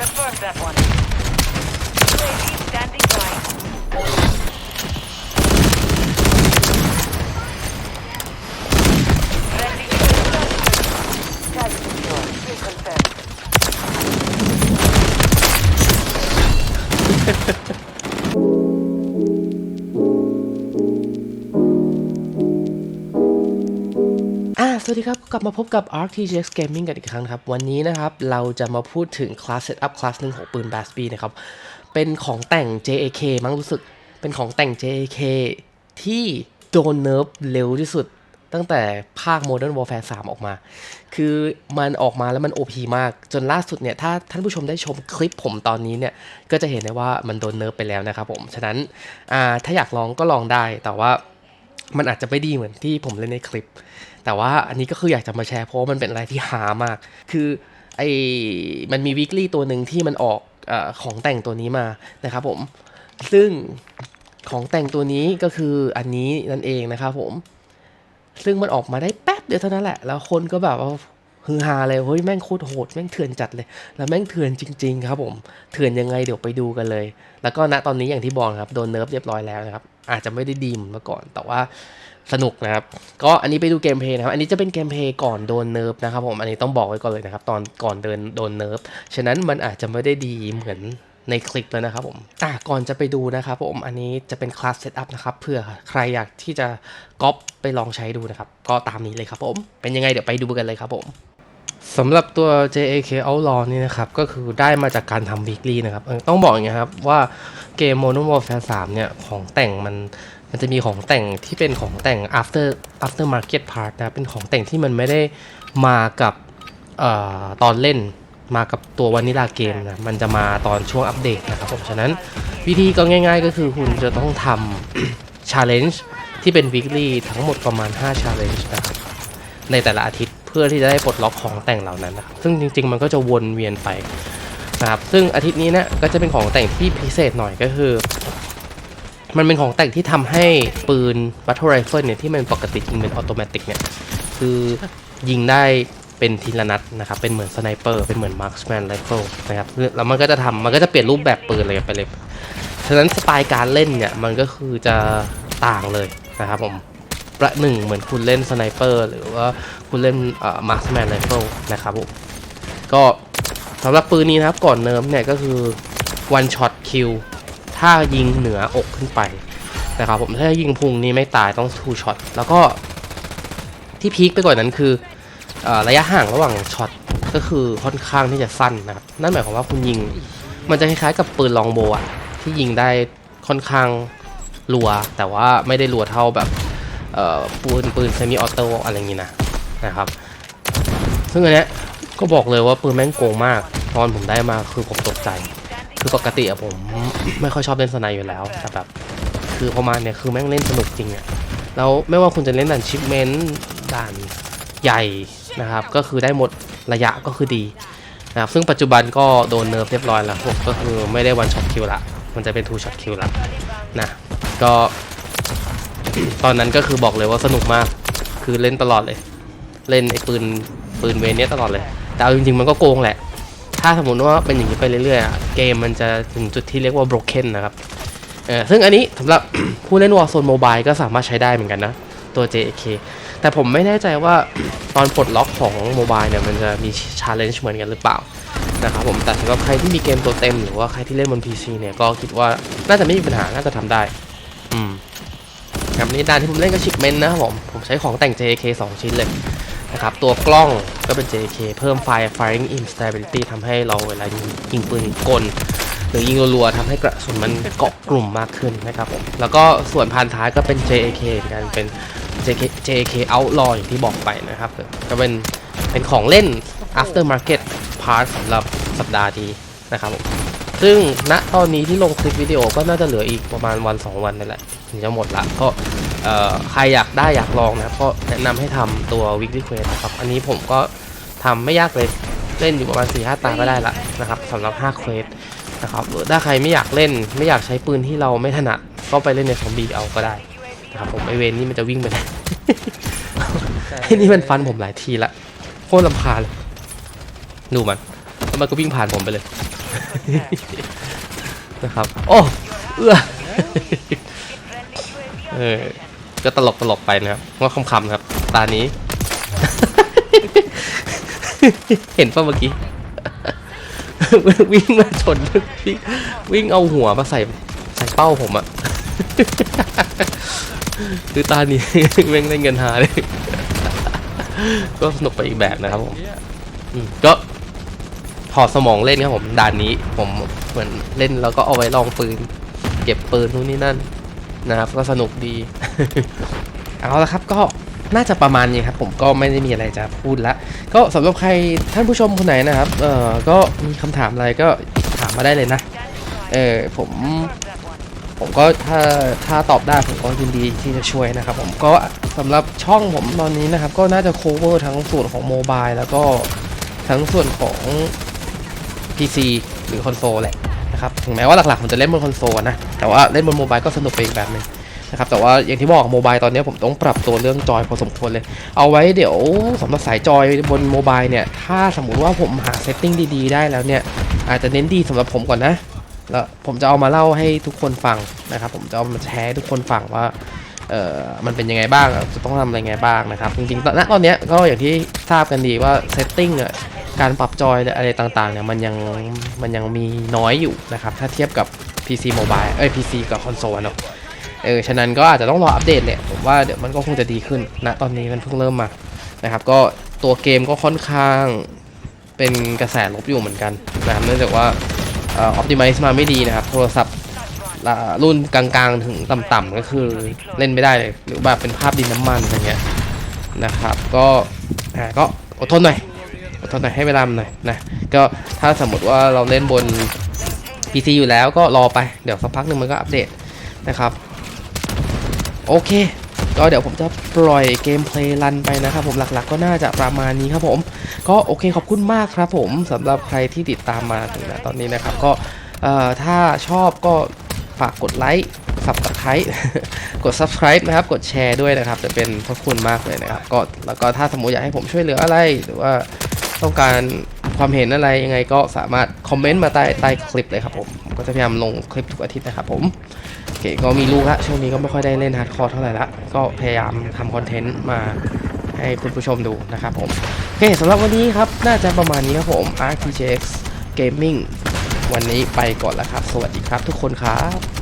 Confirmed that one. UAV standing by. Friendly. Reconfirmed. กลับมาพบกับ RTGX Gaming กันอีกครั้งครับ วันนี้นะครับเราจะมาพูดถึงคลาสเซตอัพคลาสหนึ่งของปืน b a s b นะครับ เป็นของแต่ง JAK มั้งรู้สึก เป็นของแต่ง JAK ที่โดนเนิร์ฟเร็วที่สุด ตั้งแต่ภาค Modern Warfare 3 ออกมา คือมันออกมาแล้วมัน OP มาก จนล่าสุดเนี่ย ถ้าท่านผู้ชมได้ชมคลิปผมตอนนี้เนี่ย ก็จะเห็นได้ว่ามันโดนเนิร์ฟไปแล้วนะครับผม ฉะนั้นถ้าอยากลองก็ลองได้ แต่ว่า มันอาจจะไม่ดีเหมือนที่ผมเล่นในคลิป แต่ว่าอันนี้ก็คืออยากจะมาแชร์เพราะว่ามันเป็นอะไรที่หามาก คือไอมันมีวิกฤต์ตัวหนึ่งที่มันออกออของแต่งตัวนี้มานะครับผม ซึ่งของแต่งตัวนี้ก็คืออันนี้นั่นเองนะครับผม ซึ่งมันออกมาได้แป๊บเดียวเท่านั้นแหละ แล้วคนก็แบบว่า ฮือฮาเลยเฮ้ยแม่งโคตรโหดแม่งเถื่อนจัดเลย แล้วแม่งเถื่อนจริง ๆ ครับผมเถื่อนยังไงเดี๋ยวไปดูกันเลย แล้วก็ณตอนนี้อย่างที่บอกครับโดนเนิร์ฟเรียบร้อยแล้วนะครับอาจจะไม่ได้ดีเหมือนเมื่อก่อนแต่ว่าสนุกนะครับ ก็อันนี้ไปดูเกมเพย์นะครับ อันนี้จะเป็นเกมเพย์ก่อนโดนเนิร์ฟนะครับผม อันนี้ต้องบอกไว้ก่อนเลยนะครับ ตอนก่อนเดินโดนเนิร์ฟ ฉะนั้นมันอาจจะไม่ได้ดีเหมือนในคลิปแล้วนะครับผมอะก่อนจะไปดูนะครับผม อันนี้จะเป็นคลาสเซตอัพนะครับ เพื่อใครอยากที่จะก๊อปไปลองใช้ดูนะครับ ก็ตามนี้เลยครับผม เป็นยังไงเดี๋ยวไปดูกันเลยครับผม สำหรับตัว JAK Outlaw นี่นะครับ ก็คือได้มาจากการทำ weekly นะครับ ต้องบอกอย่างนี้ครับ ว่าเกม Modern Warfare 3 เนี่ย ของแต่งมันมันจะมีของแต่งที่เป็นของแต่ง after after market part นะเป็นของแต่งที่มันไม่ได้มากับออตอนเล่นมากับตัววานิลาเกมนะ มันจะมาตอนช่วงอัปเดตนะครับผม ฉะนั้นวิธีก็ง่าย ๆ ก็คือคุณจะต้องทำ challenge ที่เป็น weekly ทั้งหมดประมาณ 5 challenge นะครับในแต่ละอาทิตย์ เพื่อที่จะได้ปลดล็อกของแต่งเหล่านั้นนะครับซึ่งจริง ๆ มันก็จะวนเวียนไปนะครับซึ่งอาทิตย์นี้เนี่ยก็จะเป็นของแต่งที่พิเศษหน่อยก็คือ มันเป็นของแต่งที่ทำให้ปืน Battle Rifle เนี่ยที่มันปกติยิงเป็นออโตเมติกเนี่ยคือยิงได้เป็นทีละนัดนะครับ เป็นเหมือนสไนเปอร์เป็นเหมือน Marksman Rifle นะครับแล้วมันก็จะทำมันก็จะเปลี่ยนรูปแบบปืนเลยไปเลยฉะนั้นสไตล์การเล่นเนี่ยมันก็คือจะต่างเลยนะครับผม ประหนึ่งเหมือนคุณเล่นสไนเปอร์หรือว่าคุณเล่นมาร์คแมนไรเฟิลนะครับผมก็สำหรับปืนนี้นะครับก่อนเนิร์ฟเนี่ยก็คือ one shot kill ถ้ายิงเหนืออกขึ้นไปนะครับผมถ้ายิงพุงนี่ไม่ตายต้อง two shot แล้วก็ที่พีคไปกว่านนั้นคืออระยะห่างระหว่างช็อตก็คือค่อนข้างที่จะสั้นนะครับนั่นหมายความว่าคุณยิง มันจะคล้ายๆกับปืนลองโบอะที่ยิงได้ค่อนข้างรัว แต่ว่าไม่ได้รัวเท่าแบบ ปืนปืนเซมิออโต้อะไรอย่างงี้นะนะครับ ซึ่งอันเนี้ยก็บอกเลยว่าปืนแม่งโกงมาก ตอนผมได้มาคือผมตกใจ คือปกติอะผมไม่ค่อยชอบเล่นสไนอยู่แล้วแต่แบบคือพอมาเนี่ยคือแม่งเล่นสนุกจริงอะแล้วไม่ว่าคุณจะเล่นด่านชิปเมนต์ด่านใหญ่นะครับ ก็คือได้หมดระยะก็คือดีนะครับซึ่งปัจจุบันก็โดนเนิร์ฟเรียบร้อยแล้วผมก็คือไม่ได้วันช็อตคิวละ มันจะเป็นทูช็อตคิวละนะก็ ตอนนั้นก็คือบอกเลยว่าสนุกมาก คือเล่นตลอดเลย เล่นไอ้ปืนปืนเวนเนี้ยตลอดเลย แต่เอาจริงๆมันก็โกงแหละ ถ้าสมมติว่าเป็นอย่างนี้ไปเรื่อยๆ เกมมันจะถึงจุดที่เรียกว่า broken นะครับเออซึ่งอันนี้สำหรับผู้เล่น Warzone Mobile ก็สามารถใช้ได้เหมือนกันนะ ตัว JAK แต่ผมไม่แน่ใจว่าตอนปลดล็อกของโมบายเนี่ยมันจะมี challenge เหมือนกันหรือเปล่านะครับผมแต่สำหรับใครที่มีเกมตัวเต็ม หรือว่าใครที่เล่นบน PC เนี่ยก็คิดว่าน่าจะไม่มีปัญหาน่าจะทำได้ อืม ครับนี่ด้านที่ผมเล่นก็ชิปเมนนะครับผมผมใช้ของแต่ง JK 2 ชิ้นเลยนะครับตัวกล้องก็เป็น JK เพิ่มไฟ firing instability ทำให้เราเวลายิงยงปืนกล หรือยิงรัวๆทำให้กระสุนมันเกาะกลุ่มมากขึ้นนะครับผมแล้วก็ส่วนพันท้ายก็เป็น JK เหมือนกันเป็น JK JK Outlaw อย่างที่บอกไปนะครับก็เป็นเป็นของเล่น after market part สำหรับสัปดาห์นี้นะครับผม ซึ่งณตอนนี้ที่ลงคลิปวิดีโอก็น่าจะเหลืออีกประมาณวัน 2 วันนี่แหละถึงจะหมดละก็ใครอยากได้อยากลองนะก็แนะนำให้ทำตัว weekly quest นะครับ อันนี้ผมก็ทำไม่ยากเลยเล่นอยู่ประมาณ4-5ตาก็ได้ละนะครับสำหรับ5 quest นะครับถ้าใครไม่อยากเล่นไม่อยากใช้ปืนที่เราไม่ถนัดก็ไปเล่นในซอมบี้เอาก็ได้นะครับผมไอเวนนี่มันจะวิ่งไปไหนไอ้นี่มันฟันผมหลายทีละโคตรลำคาญเลยดูมันแล้วมันก็วิ่งผ่านผมไปเลย นะครับ โอ้เอื้อเออก็ตลกตลกไปนะครับว่าคำๆนะครับ ตานี้ เห็นป่ะเมื่อกี้ วิ่งมาชนวิ่งวิ่งเอาหัวมาใส่ใส่เป้าผมอะคือตานี้แม่งได้เงินหาเลย ก็สนุกไปอีกแบบนะครับผมก็ ถอดสมองเล่นครับผมด่านนี้ผมเหมือนเล่นแล้วก็เอาไว้ลองปืน เก็บปืนนู่นนี่นั่นนะครับ ก็สนุกดี เอาละครับก็น่าจะประมาณนี้ครับ ผมก็ไม่ได้มีอะไรจะพูดละก็สำหรับใครท่านผู้ชมคนไหนนะครับเออก็มีคำถามอะไรก็ถามมาได้เลยนะ เออผมผมก็ถ้าถ้าตอบได้ผมก็ยินดีที่จะช่วยนะครับ ผมก็สำหรับช่องผมตอนนี้นะครับ ก็น่าจะ cover ทั้งส่วนของโมบายแล้วก็ทั้งส่วนของ PC หรือคอนโซลแหละนะครับถึงแม้ว่าหลักๆผมจะเล่นบนคอนโซลนะ แต่ว่าเล่นบนโมบายก็สนุกไปอีกแบบหนึงนะครับแต่ว่าอย่างที่บอกโมบายตอนนี้ผมต้องปรับตัวเรื่องจอยพอสมควรเลย เอาไว้เดี๋ยวสำหรับสายจอยบนโมบายเนี่ย ถ้าสมมุติว่าผมหาเซตติ้งดีๆ ได้แล้วเนี่ย อาจจะเน้นดีสำหรับผมก่อนนะ แล้วผมจะเอามาเล่าให้ทุกคนฟังนะครับ ผมจะเอามาแชร์ให้ทุกคนฟังว่าเอ่อมันเป็นยังไงบ้างจะต้องทำอะไรไงบ้างนะครับ จริงๆตอนณตอนนี้ก็อย่างที่ทราบกันดีว่าเซตติ้งอะ การปรับจอยอะไรต่างๆเนี่ยมันยังมันยังมีน้อยอยู่นะครับ ถ้าเทียบกับ PC Mobile เอ้ย PC กับคอนโซลเนาะเออ ฉะนั้นก็อาจจะต้องรออัปเดตแหละผมว่าเดี๋ยวมันก็คงจะดีขึ้นณตอนนี้มันเพิ่งเริ่มมานะครับ ก็ตัวเกมก็ค่อนข้างเป็นกระแสลบอยู่เหมือนกันนะครับเนื่องจากว่าเออ optimize มาไม่ดีนะครับ โทรศัพท์รุ่นกลางๆ ถึงต่ำๆก็คือเล่นไม่ได้เลย หรือแบบเป็นภาพดินน้ำมันอะไรเงี้ยนะครับ ก็อ่าก็อดทนหน่อย อดทนหน่อยให้เวลามันหน่อยนะก็ถ้าสมมติว่าเราเล่นบน PC อยู่แล้วก็รอไปเดี๋ยวสักพักหนึ่งมันก็อัปเดตนะครับโอเคก็เดี๋ยวผมจะปล่อยเกมเพลย์รันไปนะครับผมหลักๆก็น่าจะประมาณนี้ครับผม ก็โอเคขอบคุณมากครับผมสำหรับใครที่ติดตามมาถึงณตอนนี้นะครับ ก็ถ้าชอบก็ฝากกดไลค์ subscribe กด subscribe นะครับ กดแชร์ด้วยนะครับ จะเป็นพระคุณมากเลยนะครับ ก็แล้วก็ถ้าสมมติอยากให้ผมช่วยเหลืออะไรหรือว่า ต้องการความเห็นอะไรยังไงก็สามารถคอมเมนต์มาใต้ใต้คลิปเลยครับผมผมก็จะพยายามลงคลิปทุกอาทิตย์นะครับผมโอเคก็มีลูกละช่วงนี้ก็ไม่ค่อยได้เล่นฮาร์ดคอร์เท่าไหร่ละก็พยายามทำคอนเทนต์มาให้คุณผู้ชมดูนะครับผมโอเคสำหรับวันนี้ครับน่าจะประมาณนี้ครับผม RTX Gaming วันนี้ไปก่อนแล้วครับ สวัสดีครับทุกคนครับ